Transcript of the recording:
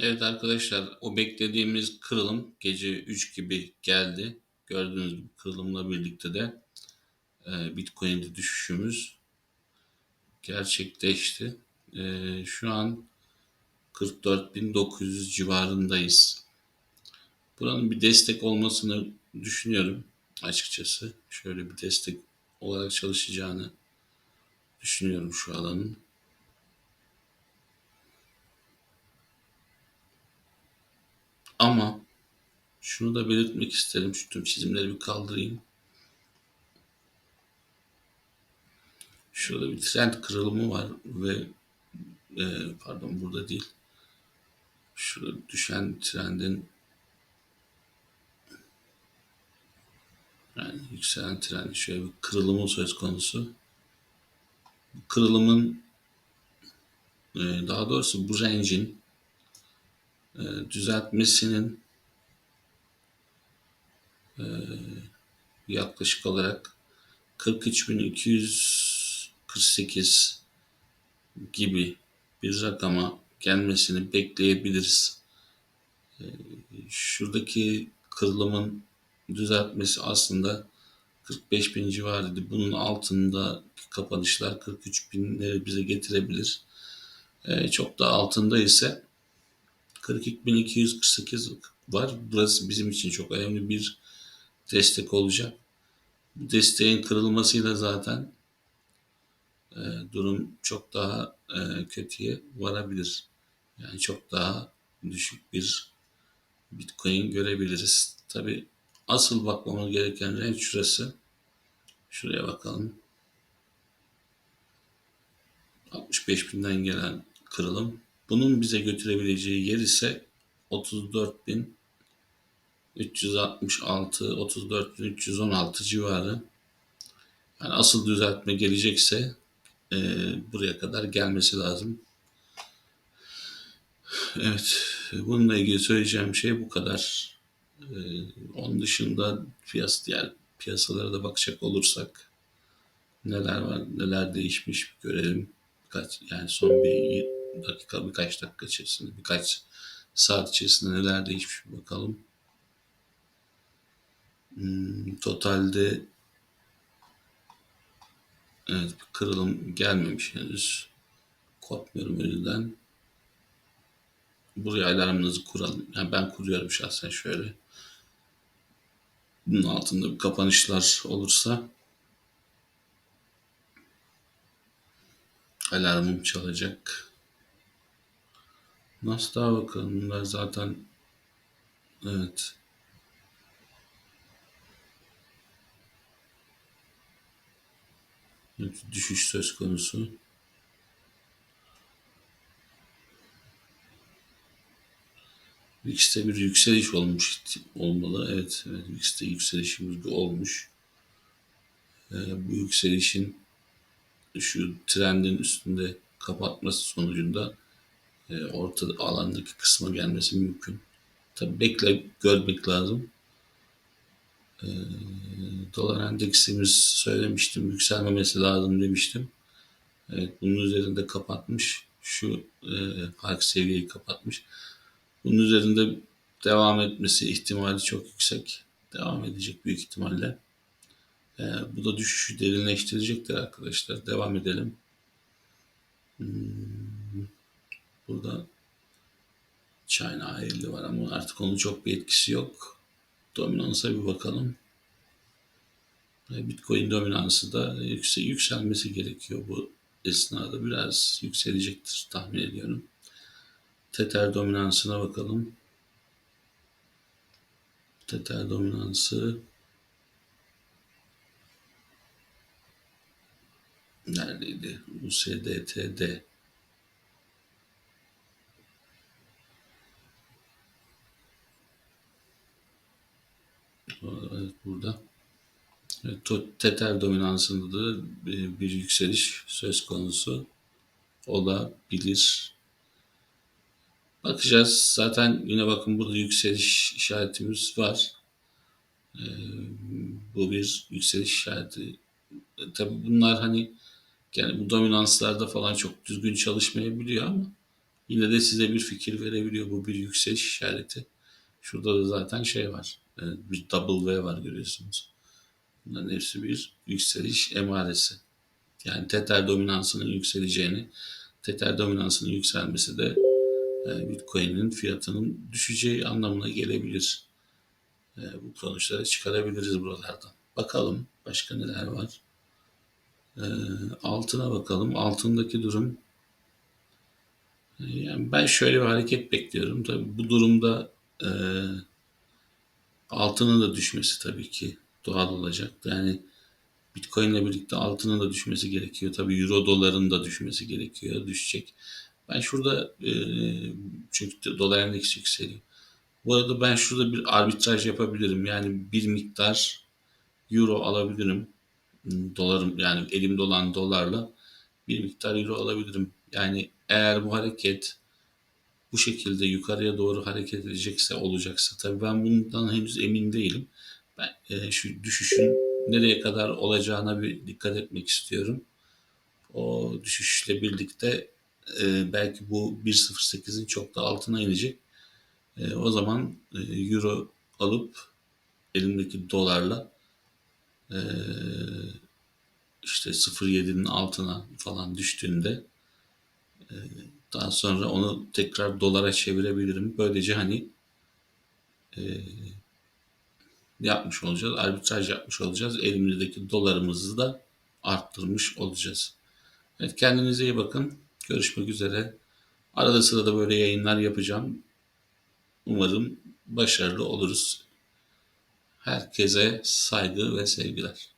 Evet arkadaşlar o beklediğimiz kırılım gece 3 gibi geldi. Gördüğünüz gibi kırılımla birlikte de e, Bitcoin'de düşüşümüz gerçekleşti. E, şu an 44.900 civarındayız. Buranın bir destek olmasını düşünüyorum açıkçası. Şöyle bir destek olarak çalışacağını düşünüyorum şu alanın. Ama şunu da belirtmek isterim. Şu tüm çizimleri bir kaldırayım. Şurada bir trend kırılımı var ve e, pardon burada değil. Şurada düşen trendin yani yükselen trend şöyle bir kırılımı söz konusu. Bu kırılımın e, daha doğrusu bu range'in düzeltmesinin e, yaklaşık olarak 43.248 gibi bir rakama gelmesini bekleyebiliriz. E, şuradaki kırılımın düzeltmesi aslında 45 bin civarıydı. Bunun altında kapanışlar 43 binleri bize getirebilir. E, çok da altında ise 42.248 var. Burası bizim için çok önemli bir destek olacak. Bu desteğin kırılmasıyla zaten e, durum çok daha e, kötüye varabilir. Yani çok daha düşük bir Bitcoin görebiliriz. Tabi asıl bakmamız gereken renk şurası. Şuraya bakalım. 65 binden gelen kırılım. Bunun bize götürebileceği yer ise 34.366 34.316 civarı. Yani asıl düzeltme gelecekse e, buraya kadar gelmesi lazım. Evet, bununla ilgili söyleyeceğim şey bu kadar. E, onun dışında piyas diğer piyasalara da bakacak olursak neler var, neler değişmiş görelim. Birkaç, yani son bir dakika, birkaç dakika içerisinde, birkaç saat içerisinde neler değişmiş bir bakalım. Hmm, totalde evet kırılım gelmemiş henüz. Korkmuyorum önünden. Buraya alarmınızı kuralım. Yani ben kuruyorum şahsen şöyle. Bunun altında bir kapanışlar olursa alarmım çalacak. Nasdaq'a bakalım. Bunlar zaten evet. Düşüş söz konusu. VIX'te bir yükseliş olmuş olmalı. Evet, evet VIX'te yükselişimiz olmuş. Ee, bu yükselişin şu trendin üstünde kapatması sonucunda e, orta alandaki kısma gelmesi mümkün. Tabi bekle görmek lazım. E, dolar endeksimiz söylemiştim yükselmemesi lazım demiştim. Evet, bunun üzerinde kapatmış. Şu e, halk seviyeyi kapatmış. Bunun üzerinde devam etmesi ihtimali çok yüksek. Devam edecek büyük ihtimalle. E, bu da düşüşü derinleştirecektir arkadaşlar. Devam edelim. Hmm. Burada China 50 var ama artık onun çok bir etkisi yok. Dominansa bir bakalım. Bitcoin dominansı da yüksel, yükselmesi gerekiyor bu esnada. Biraz yükselecektir tahmin ediyorum. Tether dominansına bakalım. Tether dominansı neredeydi? USDT'de Evet, burada. Tether dominansında da bir yükseliş söz konusu olabilir. Bakacağız. Zaten yine bakın burada yükseliş işaretimiz var. Ee, bu bir yükseliş işareti. E, tabii bunlar hani yani bu dominanslarda falan çok düzgün çalışmayabiliyor ama Yine de size bir fikir verebiliyor. Bu bir yükseliş işareti. Şurada da zaten şey var. e, Bir double V var görüyorsunuz. Bunların hepsi bir yükseliş emaresi. Yani Tether dominansının yükseleceğini, Tether dominansının yükselmesi de e, Bitcoin'in fiyatının düşeceği anlamına gelebilir. E, Bu sonuçları çıkarabiliriz buralardan. Bakalım başka neler var. Altına bakalım. Altındaki durum yani ben şöyle bir hareket bekliyorum. Tabii bu durumda e, altının da düşmesi tabii ki doğal olacak. Yani Bitcoin ile birlikte altının da düşmesi gerekiyor. Tabii Euro doların da düşmesi gerekiyor. Düşecek. Ben şurada e, çünkü dolar endeksi yükseliyor. Bu arada ben şurada bir arbitraj yapabilirim. Yani bir miktar euro alabilirim. Dolarım yani elimde olan dolarla bir miktar euro alabilirim. Yani eğer bu hareket bu şekilde yukarıya doğru hareket edecekse olacaksa tabii ben bundan henüz emin değilim. Ben e, şu düşüşün nereye kadar olacağına bir dikkat etmek istiyorum. O düşüşle birlikte e, belki bu 1.08'in çok da altına inecek. E, o zaman e, euro alıp elimdeki dolarla e, işte 0.7'nin altına falan düştüğünde daha sonra onu tekrar dolara çevirebilirim. Böylece hani e, yapmış olacağız. Arbitraj yapmış olacağız. Elimizdeki dolarımızı da arttırmış olacağız. Evet kendinize iyi bakın. Görüşmek üzere. Arada sırada böyle yayınlar yapacağım. Umarım başarılı oluruz. Herkese saygı ve sevgiler.